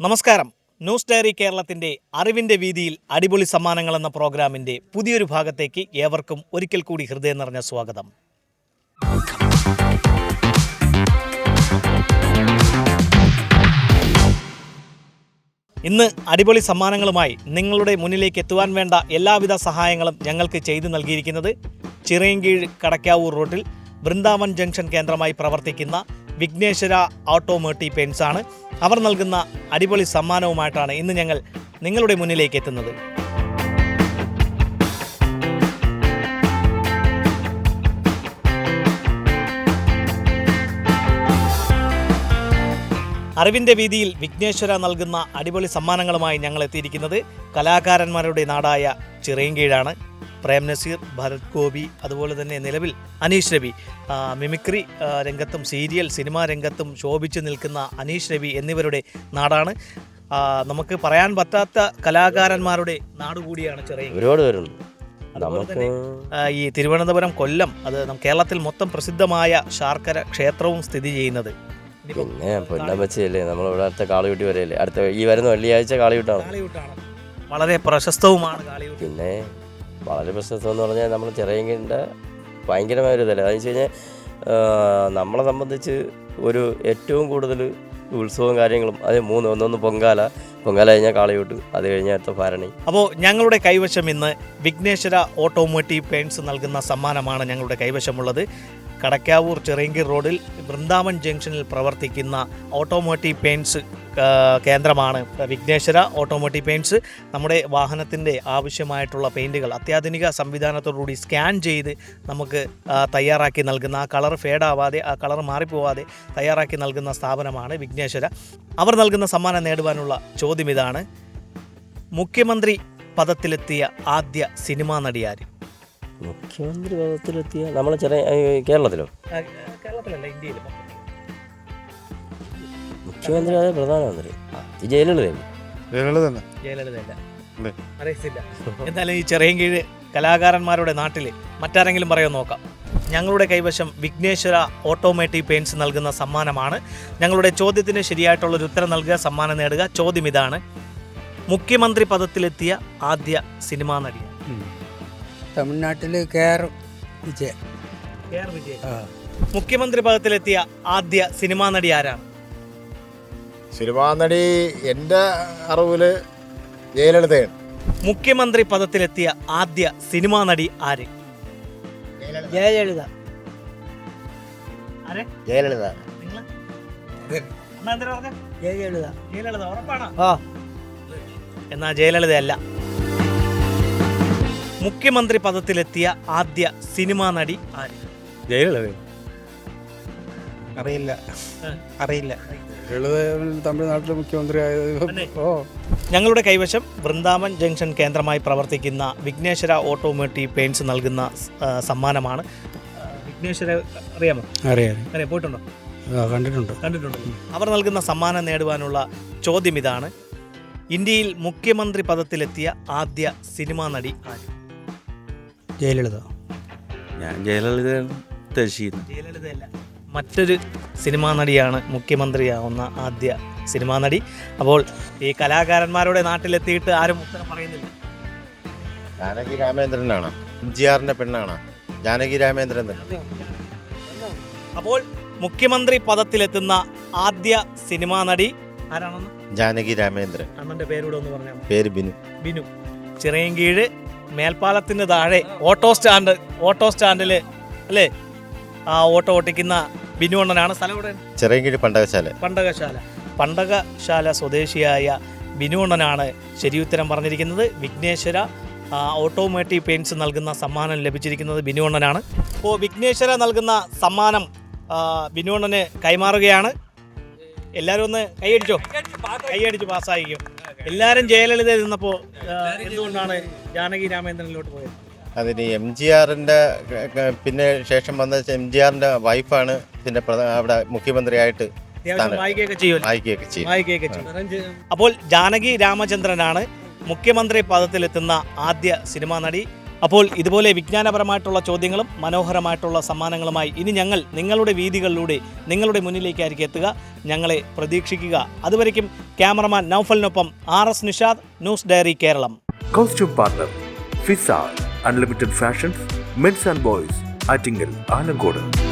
നമസ്കാരം. News diary കേരളത്തിന്റെ അറിവിന്റെ വീതിയിൽ അടിപൊളി സമ്മാനങ്ങൾ എന്ന പ്രോഗ്രാമിന്റെ പുതിയൊരു ഭാഗത്തേക്ക് ഏവർക്കും ഒരിക്കൽ കൂടി ഹൃദയം നിറഞ്ഞ സ്വാഗതം. ഇന്ന് അടിപൊളി സമ്മാനങ്ങളുമായി നിങ്ങളുടെ മുന്നിലേക്ക് എത്തുവാൻ വേണ്ട എല്ലാവിധ സഹായങ്ങളും ഞങ്ങൾക്ക് ചെയ്തു നൽകിയിരിക്കുന്നത് ചിറയൻകീഴ് കടക്കാവൂർ റോഡിൽ വൃന്ദാവൻ ജംഗ്ഷൻ കേന്ദ്രമായി പ്രവർത്തിക്കുന്ന വിഘ്നേശ്വര ഓട്ടോമോട്ടീവ് പെയിൻസ് ആണ്. അവർ നൽകുന്ന അടിപൊളി സമ്മാനവുമായിട്ടാണ് ഇന്ന് ഞങ്ങൾ നിങ്ങളുടെ മുന്നിലേക്ക് എത്തുന്നത്. അറിവിന്റെ വീതിയിൽ വിഘ്നേശ്വര നൽകുന്ന അടിപൊളി സമ്മാനങ്ങളുമായി ഞങ്ങൾ എത്തിയിരിക്കുന്നത് കലാകാരന്മാരുടെ നാടായ ചിറയൻകീഴാണ്. പ്രേം നസീർ ഭരത് ഗോപി അതുപോലെ തന്നെ നിലവിൽ അനീഷ് രവി. മിമിക്രി രംഗത്തും സീരിയൽ സിനിമാ രംഗത്തും ശോഭിച്ചു നിൽക്കുന്ന അനീഷ് രവി എന്നിവരുടെ നാടാണ്. നമുക്ക് പറയാൻ പറ്റാത്ത കലാകാരന്മാരുടെ നാട് കൂടിയാണ് ചെറിയ ഒരുപാട് പേരുണ്ട്. നമുക്ക് ഈ തിരുവനന്തപുരം കൊല്ലം അത് കേരളത്തിൽ മൊത്തം പ്രസിദ്ധമായ ശാർക്കര ക്ഷേത്രവും സ്ഥിതി ചെയ്യുന്നത്. പിന്നെ പൊന്നമ്പച്ചയല്ലേ നമ്മളിവിടെ അടുത്ത കാളിയൂട്ടി വരെയല്ലേ? അടുത്ത ഈ വരുന്ന വെള്ളിയാഴ്ച കാളിയൂട്ടാണ്. വളരെ പ്രശസ്തവുമാണ് കാളിയൂട്ട്. പിന്നെ വളരെ പ്രശസ്തം എന്ന് പറഞ്ഞാൽ നമ്മൾ ചെറിയങ്കിന്റെ ഭയങ്കരമായ ഒരു ഇതല്ലേ. അതെന്ന് വെച്ച് കഴിഞ്ഞാൽ നമ്മളെ സംബന്ധിച്ച് ഒരു ഏറ്റവും കൂടുതൽ ഉത്സവവും കാര്യങ്ങളും അത് മൂന്ന് ഒന്നൊന്ന് പൊങ്കാല പൊങ്കാല കഴിഞ്ഞാൽ കാളിയൂട്ട് അത് കഴിഞ്ഞാൽ അടുത്ത ഭരണി. അപ്പോൾ ഞങ്ങളുടെ കൈവശം ഇന്ന് വിഘ്നേശ്വര ഓട്ടോമോട്ടീവ് പെയിൻസ് നൽകുന്ന സമ്മാനമാണ് ഞങ്ങളുടെ കൈവശമുള്ളത്. കടക്കാവൂർ ചെറിയങ്കി റോഡിൽ വൃന്ദാവൻ ജംഗ്ഷനിൽ പ്രവർത്തിക്കുന്ന ഓട്ടോമോട്ടീവ് പെയിൻസ് കേന്ദ്രമാണ്. വിഘ്നേശ്വര ഓട്ടോമോട്ടീവ് പെയിൻസ് നമ്മുടെ വാഹനത്തിന്റെ ആവശ്യമായിട്ടുള്ള പെയിന്റുകൾ അത്യാധുനിക സംവിധാനത്തോടുകൂടി സ്കാൻ ചെയ്ത് നമുക്ക് തയ്യാറാക്കി നൽകുന്ന ആ കളർ ഫേഡാവാതെ ആ കളർ മാറിപ്പോവാതെ തയ്യാറാക്കി നൽകുന്ന സ്ഥാപനമാണ് വിഘ്നേശ്വര. അവർ നൽകുന്ന സമ്മാനം നേടുവാനുള്ള ചോദ്യം ഇതാണ്. മുഖ്യമന്ത്രി പദത്തിലെത്തിയ ആദ്യ സിനിമാ നടിയാര്? മുഖ്യമന്ത്രി പദത്തിലെത്തിയ നമ്മളെ ചെറിയ കേരളത്തിലോ? കേരളത്തിലല്ല ഇന്ത്യയിൽ മുഖ്യമന്ത്രി അതെ പ്രധാനമന്ത്രി. ഈ ജയലളിത തന്നെ ജയലളിതയല്ല. അല്ലേ? അറിയത്തില്ല. എന്നാലും ഈ ചെറിയ ചെറിയൻകീഴ് കലാകാരന്മാരുടെ നാട്ടിൽ മറ്റാരെങ്കിലും പറയുമോ നോക്കാം. ഞങ്ങളുടെ കൈവശം വിഘ്നേശ്വര ഓട്ടോമേറ്റീവ് പെയിൻസ് നൽകുന്ന സമ്മാനമാണ്. ഞങ്ങളുടെ ചോദ്യത്തിന് ശരിയായിട്ടുള്ളൊരു ഉത്തരം നൽകുക സമ്മാനം നേടുക ചോദ്യം ഇതാണ്. മുഖ്യമന്ത്രി പദത്തിലെത്തിയ ആദ്യ സിനിമാ നടി തമിഴ്നാട്ടിൽ കെ ആർ വിജയൻ. ആ. മുഖ്യമന്ത്രി പദത്തിലെത്തിയ ആദ്യ സിനിമാ നടി ആരാണ്? സിനിമാ നടി എന്റെ അറിവിൽ ജയലളിതയാണ്. മുഖ്യമന്ത്രി പദത്തിലെത്തിയ ആദ്യ സിനിമാ നടി ആര്? ജയലളിത. ജയലളിത? ജയലളിത. ജയലളിത ഉറപ്പാണോ? ആ. എന്നാ ജയലളിതയല്ല. മുഖ്യമന്ത്രി പദത്തിലെത്തിയ ആദ്യ സിനിമാ നടി ആര്? ജയലളിത അറിയില്ല. അറിയില്ല. തമിഴ്നാട്ടിലെ മുഖ്യമന്ത്രി അല്ലേ? ഓ. ഞങ്ങളുടെ കൈവശം വൃന്ദാവൻ ജംഗ്ഷൻ കേന്ദ്രമായി പ്രവർത്തിക്കുന്ന വിഘ്നേശ്വര ഓട്ടോമോട്ടീവ് പെയിൻസ് നൽകുന്ന ആ, സമ്മാനമാണ്. ആ, വിഘ്നേശ്വര അറിയാമോ? അറിയാം അറിയാം. പോയിട്ടുണ്ടോ? കണ്ടിട്ടുണ്ട്. കണ്ടിട്ടുണ്ട്. അവർ നൽകുന്ന സമ്മാനം നേടുവാനുള്ള ചോദ്യം ഇതാണ്. ഇന്ത്യയിൽ മുഖ്യമന്ത്രി പദത്തിലെത്തിയ ആദ്യ സിനിമാ നടി ആര്? ജയലളിത? ഞാൻ ജയലളിത തശീന്ന് ജയലളിതയല്ല. മറ്റൊരു സിനിമാ നടിയാണ് മുഖ്യമന്ത്രിയാവുന്ന ആദ്യ സിനിമാ നടി. അപ്പോൾ ഈ കലാകാരന്മാരുടെ നാട്ടിലെത്തിയിട്ട് ആരും ഉത്തരം പറയുന്നില്ല. ജാനകി രാമേന്ദ്രനാണ്. എം ജി ആറിന്റെ പെണ്ണാണ്. ജാനകി രാമേന്ദ്രൻ തന്നെ. അപ്പോൾ മുഖ്യമന്ത്രി പദത്തിലെത്തുന്ന ആദ്യ സിനിമാ നടി ആരാണെന്ന്? ജാനകി രാമേന്ദ്രൻ. അണ്ണന്റെ പേരൂടെ ഒന്ന് പറഞ്ഞാൽ പേര് ബിനു. ബിനു. ചിറയൻകീഴ് മേൽപ്പാലത്തിന് താഴെ ഓട്ടോ സ്റ്റാൻഡ് ഓട്ടോ സ്റ്റാൻഡിൽ അല്ലേ? ആ ഓട്ടോ ഓട്ടിക്കുന്ന ബിനു അണ്ണനാണ്. സ്ഥലം ഇവിടെ ചെറിയങ്കിഴി പണ്ടകശാല. പണ്ടകശാല. പണ്ടകശാല സ്വദേശിയായ ബിനു അണ്ണനാണ് ശരിയുത്തരം പറഞ്ഞിരിക്കുന്നത്. വിഘ്നേശ്വര ഓട്ടോമോട്ടീവ് പെയിൻസ് നൽകുന്ന സമ്മാനം ലഭിച്ചിരിക്കുന്നത് ബിനു അണ്ണനാണ്. അപ്പോൾ വിഘ്നേശ്വര നൽകുന്ന സമ്മാനം ബിനു അണ്ണന് കൈമാറുകയാണ്. എല്ലാവരും ഒന്ന് കൈയടിച്ചോ? കൈയടിച്ച് പാസ്സായിരിക്കും. എല്ലാവരും ജയലളിത നിന്നപ്പോൾ എന്തുകൊണ്ടാണ് ജാനകി രാമേന്ദ്രനിലോട്ട് പോയത്? അതിന് എം ജി ആറിന്റെ പിന്നെ ശേഷം വന്ന എം ജി ആറിന്റെ വൈഫാണ് പ്രധാ- അവിടെ മുഖ്യമന്ത്രിയായിട്ട് അപ്പോൾ ജാനകി രാമചന്ദ്രനാണ് മുഖ്യമന്ത്രി പദത്തിലെത്തുന്ന ആദ്യ സിനിമാ നടി. അപ്പോൾ ഇതുപോലെ വിജ്ഞാനപരമായിട്ടുള്ള ചോദ്യങ്ങളും മനോഹരമായിട്ടുള്ള സമ്മാനങ്ങളുമായി ഇനി ഞങ്ങൾ നിങ്ങളുടെ വീതികളിലൂടെ നിങ്ങളുടെ മുന്നിലേക്കായിരിക്കും എത്തുക. ഞങ്ങളെ പ്രതീക്ഷിക്കുക. അതുവരയ്ക്കും cameraman നൌഫലിനൊപ്പം R S Nishad news diary Keralam. Costume partner Fisar unlimited fashions men's and boys Attingal Alangodu